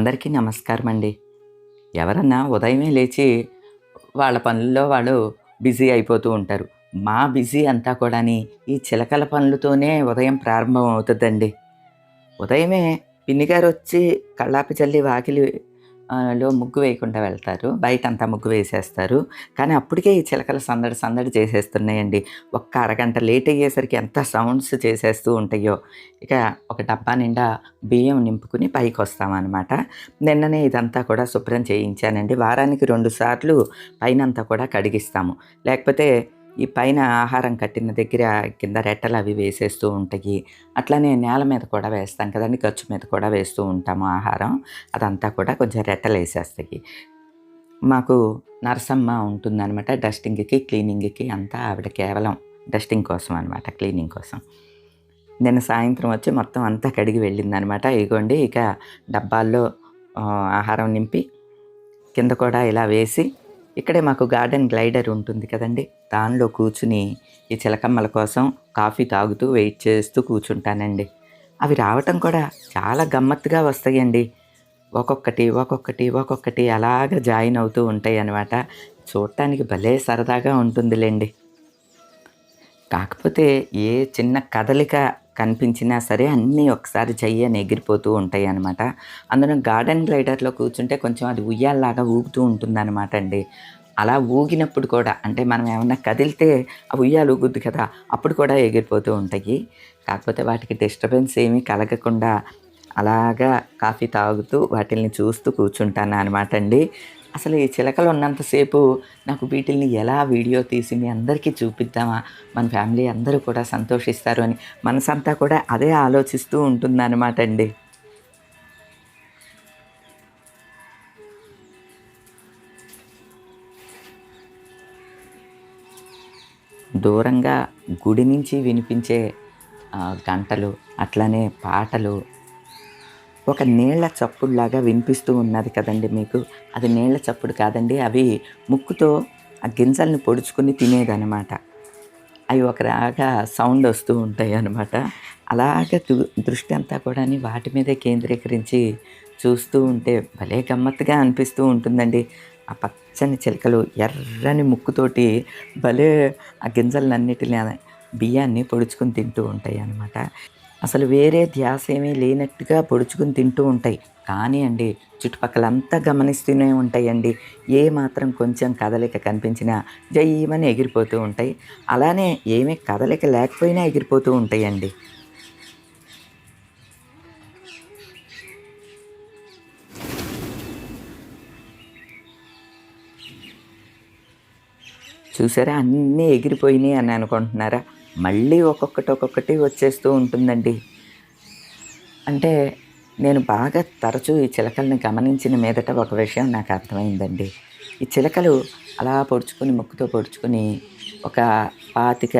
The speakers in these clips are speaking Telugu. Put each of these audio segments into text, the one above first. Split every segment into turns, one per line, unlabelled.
అందరికీ నమస్కారం అండి ఎవరన్నా ఉదయమే లేచి వాళ్ళ పనుల్లో వాళ్ళు బిజీ అయిపోతూ ఉంటారు. మా బిజీ అంతా కూడాని ఈ చిలకల పనులతోనే ఉదయం ప్రారంభం అవుతుందండి ఉదయమే పిన్ని గారు వచ్చి కళ్ళాపి చల్లి వాకిలి లో ముగ్గు వేయకుండా వెళ్తారు. బయట అంతా ముగ్గు వేసేస్తారు. కానీ అప్పటికే ఈ చిలకలు సందడి సందడి చేసేస్తున్నాయండి. ఒక్క అరగంట లేట్ అయ్యేసరికి ఎంత సౌండ్స్ చేసేస్తూ ఉంటాయో. ఇక ఒక డబ్బా నిండా బియ్యం నింపుకుని పైకి వస్తామన్నమాట నిన్ననే ఇదంతా కూడా శుభ్రం చేయించానండి. వారానికి రెండు సార్లు కూడా కడిగిస్తాము. లేకపోతే ఈ పైన ఆహారం కట్టిన దగ్గర కింద రెట్టలు అవి వేసేస్తూ ఉంటాయి. అట్లానే నేల మీద కూడా వేస్తాం కదండి ఖర్చు మీద కూడా వేస్తూ ఉంటాము ఆహారం. అదంతా కూడా కొంచెం రెట్టలు వేసేస్తాయి. మాకు నరసమ్మ ఉంటుందన్నమాట డస్టింగ్కి క్లీనింగ్కి అంతా ఆవిడ కేవలం డస్టింగ్ కోసం అనమాట క్లీనింగ్ కోసం. నిన్న సాయంత్రం వచ్చి మొత్తం అంతా కడిగి వెళ్ళిందనమాట ఇగోండి ఇక డబ్బాల్లో ఆహారం నింపి కింద కూడా ఇలా వేసి ఇక్కడే మాకు గార్డెన్ గ్లైడర్ ఉంటుంది కదండి. దానిలో కూర్చుని ఈ చిలకమ్మల కోసం కాఫీ తాగుతూ వెయిట్ చేస్తూ కూర్చుంటానండి. అవి రావటం కూడా చాలా గమ్మత్తుగా వస్తాయండి. ఒక్కొక్కటి ఒక్కొక్కటి ఒక్కొక్కటి అలాగ జాయిన్ అవుతూ ఉంటాయి అన్నమాట. చూడటానికి భలే సరదాగా ఉంటుందిలేండి. కాకపోతే ఏ చిన్న కదలిక కనిపించినా సరే అన్నీ ఒకసారి చెయ్యని ఎగిరిపోతూ ఉంటాయి అనమాట అందులో గార్డెన్ గ్లైడర్లో కూర్చుంటే కొంచెం అది ఉయ్యాల్లాగా ఊగుతూ ఉంటుందన్నమాట అండి. అలా ఊగినప్పుడు కూడా అంటే మనం ఏమన్నా కదిలితే ఆ ఉయ్యాలు ఊగుద్ది కదా అప్పుడు కూడా ఎగిరిపోతూ ఉంటాయి. కాకపోతే వాటికి డిస్టర్బెన్స్ ఏమీ కలగకుండా అలాగా కాఫీ తాగుతూ వాటిల్ని చూస్తూ కూర్చుంటాను అనమాట అండి. అసలు ఈ చిలకలు ఉన్నంతసేపు నాకు వీటిల్ని ఎలా వీడియో తీసి మీ అందరికీ చూపిద్దామా? మన ఫ్యామిలీ అందరూ కూడా సంతోషిస్తారు అని మనసంతా కూడా అదే ఆలోచిస్తూ ఉంటుందన్నమాట అండి. దూరంగా గుడి నుంచి వినిపించే గంటలు అట్లానే పాటలు ఒక నీళ్ళ చప్పుడులాగా వినిపిస్తూ ఉన్నది కదండి మీకు. అది నీళ్ళ చప్పుడు కాదండి అవి ముక్కుతో ఆ గింజల్ని పొడుచుకుని తినేదనమాట అవి ఒక రాగా సౌండ్ వస్తూ ఉంటాయి అనమాట అలాగ దు- దృష్టి అంతా కూడా వాటి మీదే కేంద్రీకరించి చూస్తూ ఉంటే భలే గమ్మత్తుగా అనిపిస్తూ ఉంటుందండి. ఆ పచ్చని చిలకలు ఎర్రని ముక్కుతోటి భలే ఆ గింజలన్నిటిని బియ్యాన్ని పొడుచుకుని తింటూ ఉంటాయి అన్నమాట అసలు వేరే ధ్యాస ఏమీ లేనట్టుగా పొడుచుకుని తింటూ ఉంటాయి. కానీ అండి చుట్టుపక్కలంతా గమనిస్తూనే ఉంటాయండి. ఏ మాత్రం కొంచెం కదలిక కనిపించినా జయ్యమని ఎగిరిపోతూ ఉంటాయి. అలానే ఏమీ కదలిక లేకపోయినా ఎగిరిపోతూ ఉంటాయండి. చూసారా? అన్నీ ఎగిరిపోయినాయి అని అనుకుంటున్నారా? మళ్ళీ ఒక్కొక్కటి ఒక్కొక్కటి వచ్చేస్తూ ఉంటుందండి. అంటే నేను బాగా తరచూ ఈ చిలకల్ని గమనించిన మీదట ఒక విషయం నాకు అర్థమైందండి. ఈ చిలకలు అలా పొడుచుకొని ముక్కుతో పొడుచుకొని ఒక పాతిక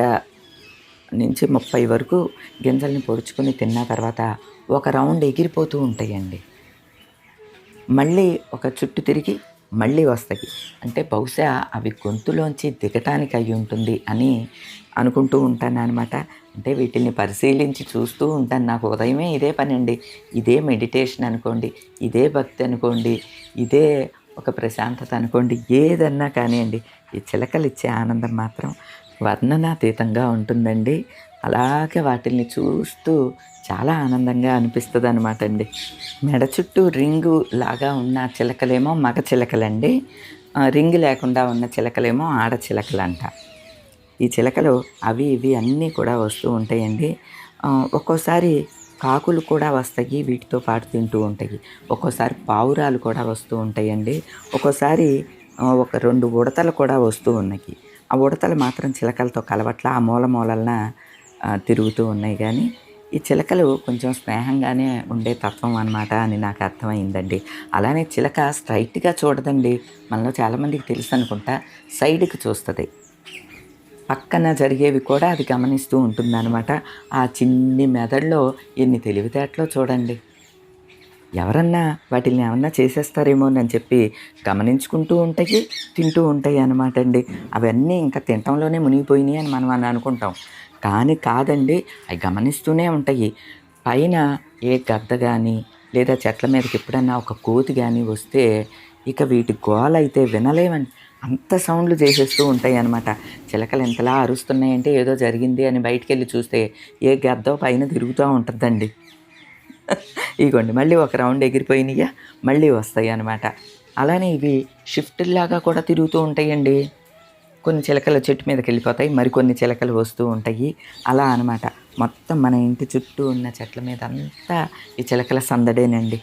నుంచి ముప్పై వరకు గింజల్ని పొడుచుకొని తిన్న తర్వాత ఒక రౌండ్ ఎగిరిపోతూ ఉంటాయండి. మళ్ళీ ఒక చుట్టు తిరిగి మళ్ళీ వస్తాయి. అంటే బహుశా అవి గొంతులోంచి దిగటానికి అయి ఉంటుంది అని అనుకుంటూ ఉంటాను అనమాట అంటే వీటిని పరిశీలించి చూస్తూ ఉంటాను. నాకు ఉదయమే ఇదే పని అండి ఇదే మెడిటేషన్ అనుకోండి ఇదే భక్తి అనుకోండి ఇదే ఒక ప్రశాంతత అనుకోండి ఏదన్నా కానివ్వండి. ఈ చిలకలు ఇచ్చే ఆనందం మాత్రం వర్ణనాతీతంగా ఉంటుందండి. అలాగే వాటిని చూస్తూ చాలా ఆనందంగా అనిపిస్తుంది అనమాట అండి. మెడ చుట్టూ రింగు లాగా ఉన్న చిలకలేమో మగ చిలకలండి. రింగ్ లేకుండా ఉన్న చిలకలేమో ఆడ చిలకలంట. ఈ చిలకలు అవి ఇవి అన్నీ కూడా వస్తూ ఉంటాయండి. ఒక్కోసారి కాకులు కూడా వస్తాయి వీటితో పాటు తింటూ ఉంటాయి. ఒక్కోసారి పావురాలు కూడా వస్తూ ఉంటాయండి. ఒక్కోసారి ఒక రెండు ఉడతలు కూడా వస్తూ ఉన్నాయి. ఆ ఉడతలు మాత్రం చిలకలతో కలవట్ల ఆ మూల మూలన తిరుగుతూ ఉన్నాయి. కానీ ఈ చిలకలు కొంచెం స్నేహంగానే ఉండే తత్వం అనమాట అని నాకు అర్థమైందండి. అలానే చిలక స్ట్రైట్గా చూడదండి. మనలో చాలామందికి తెలుసు అనుకుంటా సైడ్కి చూస్తుంది. పక్కన జరిగేవి కూడా అది గమనిస్తూ ఉంటుందన్నమాట ఆ చిన్ని మెదడులో ఎన్ని తెలివితేటలో చూడండి. ఎవరన్నా వాటిని ఏమన్నా చేసేస్తారేమోనని చెప్పి గమనించుకుంటూ ఉంటాయి తింటూ ఉంటాయి అనమాట అండి. అవన్నీ ఇంకా తినటంలోనే మునిగిపోయినాయి అని మనం అని అనుకుంటాం. కానీ కాదండి అవి గమనిస్తూనే ఉంటాయి. పైన ఏ గద్ద కానీ లేదా చెట్ల మీదకి ఎప్పుడన్నా ఒక కోతి కానీ వస్తే ఇక వీటి గోల అయితే అంత సౌండ్లు చేసేస్తూ ఉంటాయి అన్నమాట. చిలకలు ఎంతలా అరుస్తున్నాయంటే ఏదో జరిగింది అని బయటికి వెళ్ళి చూస్తే ఏ గద్ద పైన తిరుగుతూ ఉంటుందండి. ఇగోండి మళ్ళీ ఒక రౌండ్ ఎగిరిపోయినాయా మళ్ళీ వస్తాయి అన్నమాట అలానే ఇవి షిఫ్ట్లాగా కూడా తిరుగుతూ ఉంటాయండి. కొన్ని చిలకలు చెట్టు మీదకి వెళ్ళిపోతాయి మరికొన్ని చిలకలు వస్తూ ఉంటాయి. అలా అనమాట మొత్తం మన ఇంటి చుట్టూ ఉన్న చెట్ల మీద అంతా ఈ చిలకల సందడేనండి.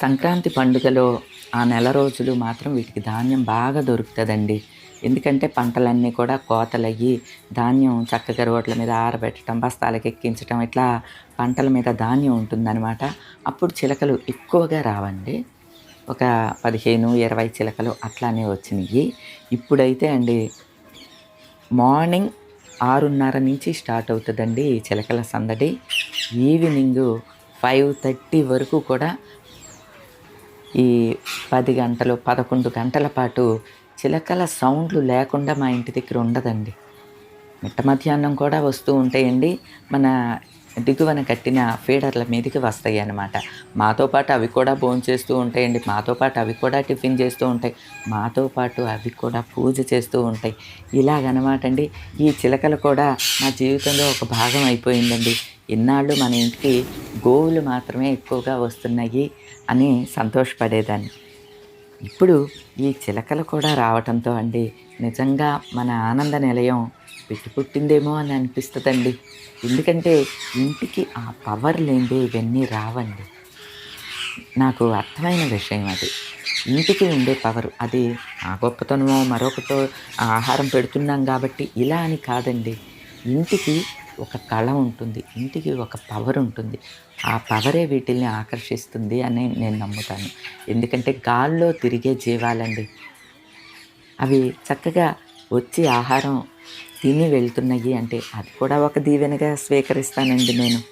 సంక్రాంతి పండుగలో ఆ నెల రోజులు మాత్రం వీటికి ధాన్యం బాగా దొరుకుతుందండి. ఎందుకంటే పంటలన్నీ కూడా కోతలయ్యి ధాన్యం చక్కగా రోడ్ల మీద ఆరబెట్టడం బస్తాలకు ఎక్కించడం ఇట్లా పంటల మీద ధాన్యం ఉంటుందన్నమాట. అప్పుడు చిలకలు ఎక్కువగా రావండి. ఒక పదిహేను ఇరవై చిలకలు అట్లానే వచ్చినాయి ఇప్పుడైతే అండి మార్నింగ్ ఆరున్నర నుంచి స్టార్ట్ అవుతుందండి ఈ చిలకల సందడి. ఈవినింగ్ ఫైవ్ థర్టీ వరకు కూడా ఈ పది గంటలు పదకొండు గంటల పాటు చిలకల సౌండ్లు లేకుండా మా ఇంటి దగ్గర ఉండదండి. మిట్ట మధ్యాహ్నం కూడా వస్తూ ఉంటాయండి. మన దిగువన కట్టిన ఫీడర్ల మీదకి వస్తాయి అన్నమాట. మాతో పాటు అవి కూడా భోజనం చేస్తూ ఉంటాయండి. మాతో పాటు అవి కూడా టిఫిన్ చేస్తూ ఉంటాయి. మాతో పాటు అవి కూడా పూజ చేస్తూ ఉంటాయి. ఇలాగనమాట అండి. ఈ చిలకలు కూడా నా జీవితంలో ఒక భాగం అయిపోయిందండి. ఇన్నాళ్ళు మన ఇంటికి గోవులు మాత్రమే ఎక్కువగా వస్తున్నాయి అని సంతోషపడేదాన్ని. ఇప్పుడు ఈ చిలకలు కూడా రావటంతో అండి నిజంగా మన ఆనంద నిలయం పెట్టి పుట్టిందేమో అని అనిపిస్తుందండి. ఎందుకంటే ఇంటికి ఆ పవర్ లేదే ఇవన్నీ రావండి. నాకు అర్థమైన విషయం అది. ఇంటికి ఉండే పవర్ అది ఆ గొప్పతనమో మరొకటో ఆహారం పెడుతున్నాం కాబట్టి ఇలా అని కాదండి. ఇంటికి ఒక కళ ఉంటుంది ఇంటికి ఒక పవర్ ఉంటుంది. ఆ పవరే వీటిల్ని ఆకర్షిస్తుంది అని నేను నమ్ముతాను. ఎందుకంటే గాల్లో తిరిగే జీవాలండి. అవి చక్కగా వచ్చి ఆహారం తిని వెళ్తున్నాయి అంటే అది కూడా ఒక దీవెనగా స్వీకరిస్తానండి నేను.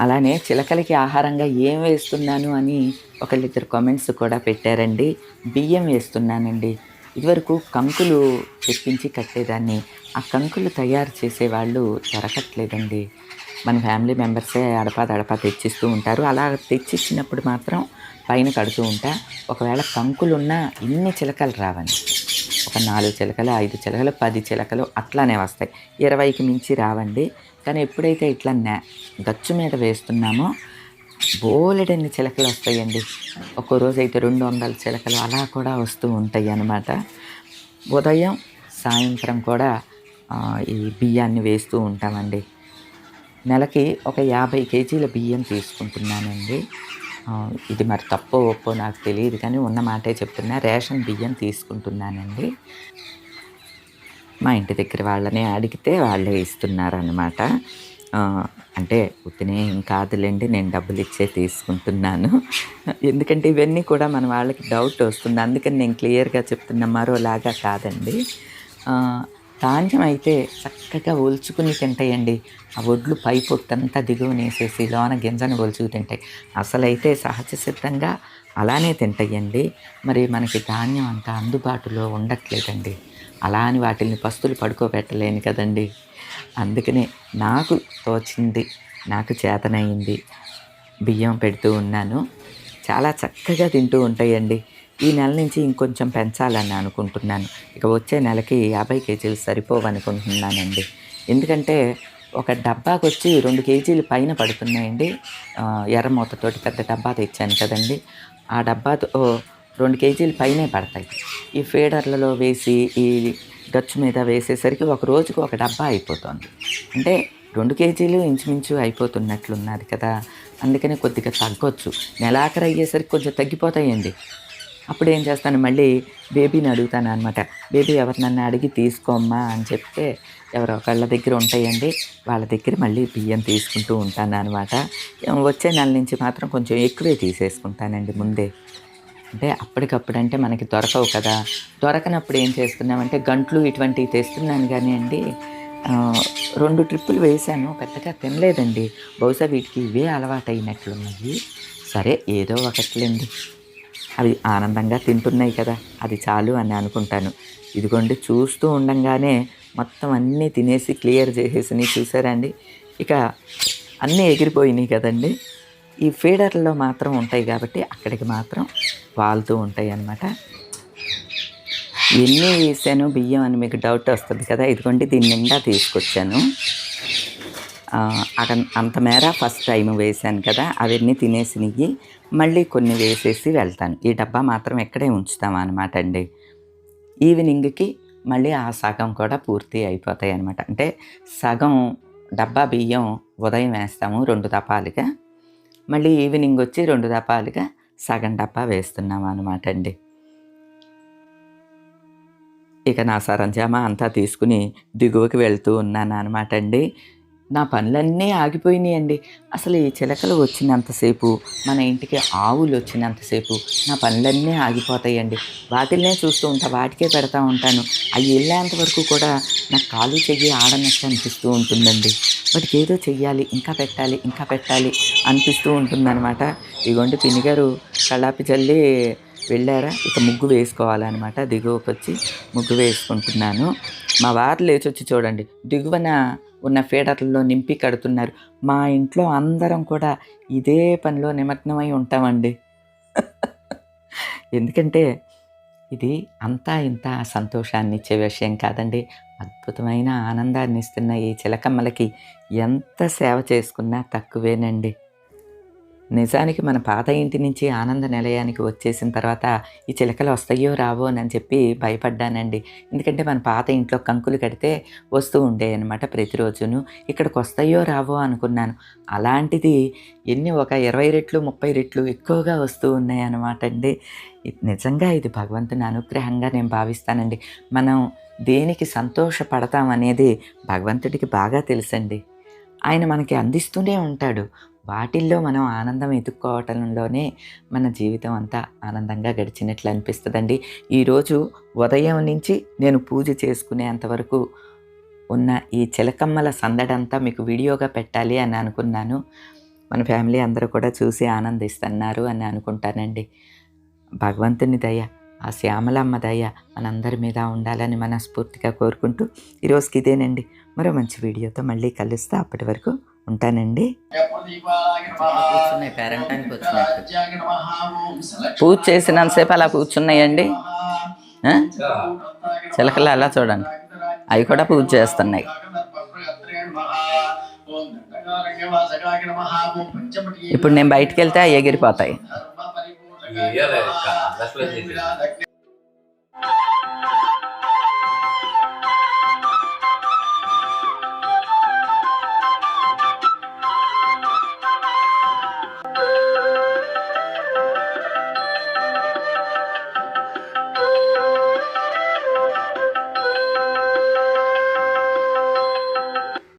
అలానే చిలకలకి ఆహారంగా ఏం వేస్తున్నాను అని ఒకళ్ళిద్దరు కామెంట్స్ కూడా పెట్టారండి. బియ్యం వేస్తున్నానండి. ఇదివరకు కంకులు తెప్పించి కట్టేదాన్ని. ఆ కంకులు తయారు చేసేవాళ్ళు దొరకట్లేదండి. మన ఫ్యామిలీ మెంబర్సే అడపా దడపా తెచ్చిస్తూ ఉంటారు. అలా తెచ్చిచ్చినప్పుడు మాత్రం పైన కడుతూ ఉంటా. ఒకవేళ కంకులు ఉన్నా ఇన్ని చిలకలు రావండి. ఒక నాలుగు చిలకలు ఐదు చిలకలు పది చిలకలు అట్లానే వస్తాయి. ఇరవైకి మించి రావండి. కానీ ఎప్పుడైతే ఇట్లా నే గచ్చు మీద వేస్తున్నామో బోలెడన్ని చిలకలు వస్తాయండి. ఒక్కో రోజు అయితే రెండు వందల చిలకలు అలా కూడా వస్తూ ఉంటాయి అన్నమాట. ఉదయం సాయంత్రం కూడా ఈ బియ్యాన్ని వేస్తూ ఉంటామండి. నెలకి ఒక యాభై కేజీల బియ్యం తీసుకుంటున్నానండి. ఇది మరి తప్పో ఒప్పో నాకు తెలియదు కానీ ఉన్న మాటే చెప్తున్నా. రేషన్ బియ్యం తీసుకుంటున్నానండి. మా ఇంటి దగ్గర వాళ్ళనే అడిగితే వాళ్ళే ఇస్తున్నారనమాట అంటే ఉత్తినే ఏం కాదులేండి నేను డబ్బులు ఇచ్చే తీసుకుంటున్నాను. ఎందుకంటే ఇవన్నీ కూడా మన వాళ్ళకి డౌట్ వస్తుంది. అందుకని నేను క్లియర్గా చెప్తున్నా మరోలాగా కాదండి. ధాన్యం అయితే చక్కగా ఒలుచుకుని తింటాయండి. ఆ ఒడ్లు పై పొట్టంతా దిగువనేసేసి లోన గింజను ఒలుచుకు తింటాయి. అసలైతే సహజ సిద్ధంగా అలానే తింటాయండి. మరి మనకి ధాన్యం అంత అందుబాటులో ఉండట్లేదండి. అలా అని వాటిని పస్తులు పడుకోబెట్టలేను కదండి. అందుకనే నాకు తోచింది నాకు చేతనైంది బియ్యం పెడుతూ ఉన్నాను. చాలా చక్కగా తింటూ ఉంటాయండి. ఈ నెల నుంచి ఇంకొంచెం పెంచాలని అనుకుంటున్నాను. ఇక వచ్చే నెలకి యాభై కేజీలు సరిపోవనుకుంటున్నానండి. ఎందుకంటే ఒక డబ్బాకి వచ్చి రెండు కేజీలు పైన పడుతున్నాయండి. ఎర్రమూతతోటి పెద్ద డబ్బా తెచ్చాను కదండి. ఆ డబ్బాతో రెండు కేజీలు పైనే పడతాయి. ఈ ఫీడర్లలో వేసి ఈ గచ్చు మీద వేసేసరికి ఒక రోజుకు ఒక డబ్బా అయిపోతుంది. అంటే రెండు కేజీలు ఇంచుమించు అయిపోతున్నట్లున్నది కదా. అందుకనే కొద్దిగా తగ్గొచ్చు. నెలాఖరు అయ్యేసరికి కొంచెం తగ్గిపోతాయండి. అప్పుడు ఏం చేస్తాను మళ్ళీ బేబీని అడుగుతాను అనమాట బేబీ ఎవరినన్నా అడిగి తీసుకోమ్మా అని చెప్తే ఎవరో ఒకళ్ళ దగ్గర ఉంటాయండి వాళ్ళ దగ్గర మళ్ళీ బియ్యం తీసుకుంటూ ఉంటాను అనమాట వచ్చే నెల నుంచి మాత్రం కొంచెం ఎక్కువే తీసేసుకుంటానండి ముందే. అంటే అప్పటికప్పుడు అంటే మనకి దొరకవు కదా. దొరకనప్పుడు ఏం చేస్తున్నామంటే గంట్లు ఇటువంటివి తెస్తున్నాను కానీ అండి రెండు ట్రిప్పులు వేశాను పెద్దగా తినలేదండి. బహుశా వీటికి ఇవే అలవాటు అయినట్లున్నాయి సరే ఏదో ఒకట్లేండి. అవి ఆనందంగా తింటున్నాయి కదా అది చాలు అని అనుకుంటాను. ఇదిగోండి చూస్తూ ఉండంగానే మొత్తం అన్నీ తినేసి క్లియర్ చేసేసినాయి చూసారండి ఇక అన్నీ ఎగిరిపోయినాయి కదండి. ఈ ఫీడర్లో మాత్రం ఉంటాయి కాబట్టి అక్కడికి మాత్రం వాలుతూ ఉంటాయి అన్నమాట. ఎన్ని వేసాను బియ్యం అని మీకు డౌట్ వస్తుంది కదా ఇదిగోండి దీని నిండా తీసుకొచ్చాను. అంత మేర ఫస్ట్ టైం వేసాను కదా అవన్నీ తినేసినవి మళ్ళీ కొన్ని వేసేసి వెళ్తాను. ఈ డబ్బా మాత్రం ఇక్కడే ఉంచుతాం అనమాట అండి. ఈవినింగ్కి మళ్ళీ ఆ సగం కూడా పూర్తి అయిపోతాయి అనమాట అంటే సగం డబ్బా బియ్యం ఉదయం వేస్తాము రెండు దపాలుగా మళ్ళీ ఈవినింగ్ వచ్చి రెండు దపాలుగా సగం డబ్బా వేస్తున్నాము అనమాట అండి. ఇక నా సరంజామా అంతా తీసుకుని దిగువకి వెళ్తూ ఉన్నాను అనమాట అండి. నా పనులన్నీ ఆగిపోయినాయండి. అసలు ఈ చిలకలు వచ్చినంతసేపు మన ఇంటికి ఆవులు వచ్చినంతసేపు నా పనులన్నీ ఆగిపోతాయండి. వాటిల్నే చూస్తూ ఉంటా వాటికే పెడతా ఉంటాను. అవి వెళ్ళేంత వరకు కూడా నాకు కాలు చెయ్యి ఆడనట్టు అనిపిస్తూ ఉంటుందండి. వాటికి ఏదో చెయ్యాలి ఇంకా పెట్టాలి ఇంకా పెట్టాలి అనిపిస్తూ ఉంటుందన్నమాట. ఇదిగోండి పినిగారు కళ్ళాపి చల్లి వెళ్ళారా? ఇక ముగ్గు వేసుకోవాలన్నమాట. దిగువకొచ్చి ముగ్గు వేసుకుంటున్నాను. మా వారు లేచి వచ్చి చూడండి. దిగువన ఉన్న ఫీడర్లలో నింపి కడుతున్నారు. మా ఇంట్లో అందరం కూడా ఇదే పనిలో నిమగ్నమై ఉంటామండి. ఎందుకంటే ఇది అంతా ఇంత సంతోషాన్ని ఇచ్చే విషయం కాదండి. అద్భుతమైన ఆనందాన్ని ఇస్తున్న ఈ చిలకమ్మలకి ఎంత సేవ చేసుకున్నా తక్కువేనండి. నిజానికి మన పాత ఇంటి నుంచి ఆనంద నిలయానికి వచ్చేసిన తర్వాత ఈ చిలకలు వస్తాయో రావో అని చెప్పి భయపడ్డానండి. ఎందుకంటే మన పాత ఇంట్లో కంకులు కడితే వస్తూ ఉండేవి అనమాట ప్రతిరోజును. ఇక్కడికి వస్తాయో రావో అనుకున్నాను. అలాంటిది ఎన్ని ఒక ఇరవై రెట్లు ముప్పై రెట్లు ఎక్కువగా వస్తూ ఉన్నాయన్నమాట అండి. నిజంగా ఇది భగవంతుని అనుగ్రహంగా నేను భావిస్తానండి. మనం దేనికి సంతోషపడతాం అనేది భగవంతుడికి బాగా తెలుసండి. ఆయన మనకి అందిస్తూనే ఉంటాడు. వాటిల్లో మనం ఆనందం ఎదుక్కోవటంలోనే మన జీవితం అంతా ఆనందంగా గడిచినట్లు అనిపిస్తుందండి. ఈరోజు ఉదయం నుంచి నేను పూజ చేసుకునేంత వరకు ఉన్న ఈ చిలకమ్మల సందడంతా మీకు వీడియోగా పెట్టాలి అని అనుకున్నాను. మన ఫ్యామిలీ అందరూ కూడా చూసి ఆనందిస్తున్నారు అని అనుకుంటానండి. భగవంతుని దయ ఆ శ్యామలమ్మ దయ మనందరి మీద ఉండాలని మనస్ఫూర్తిగా కోరుకుంటూ ఈరోజుకి ఇదేనండి. మరో మంచి వీడియోతో మళ్ళీ కలుస్తా. అప్పటి వరకు ఉంటానండి. పూజ చేసినంతసేపు అలా కూర్చున్నాయండి? చిలకలు అలా చూడండి అవి కూడా పూజ చేస్తున్నాయి ఇప్పుడు నేను బయటికి వెళ్తే అవి ఎగిరిపోతాయి.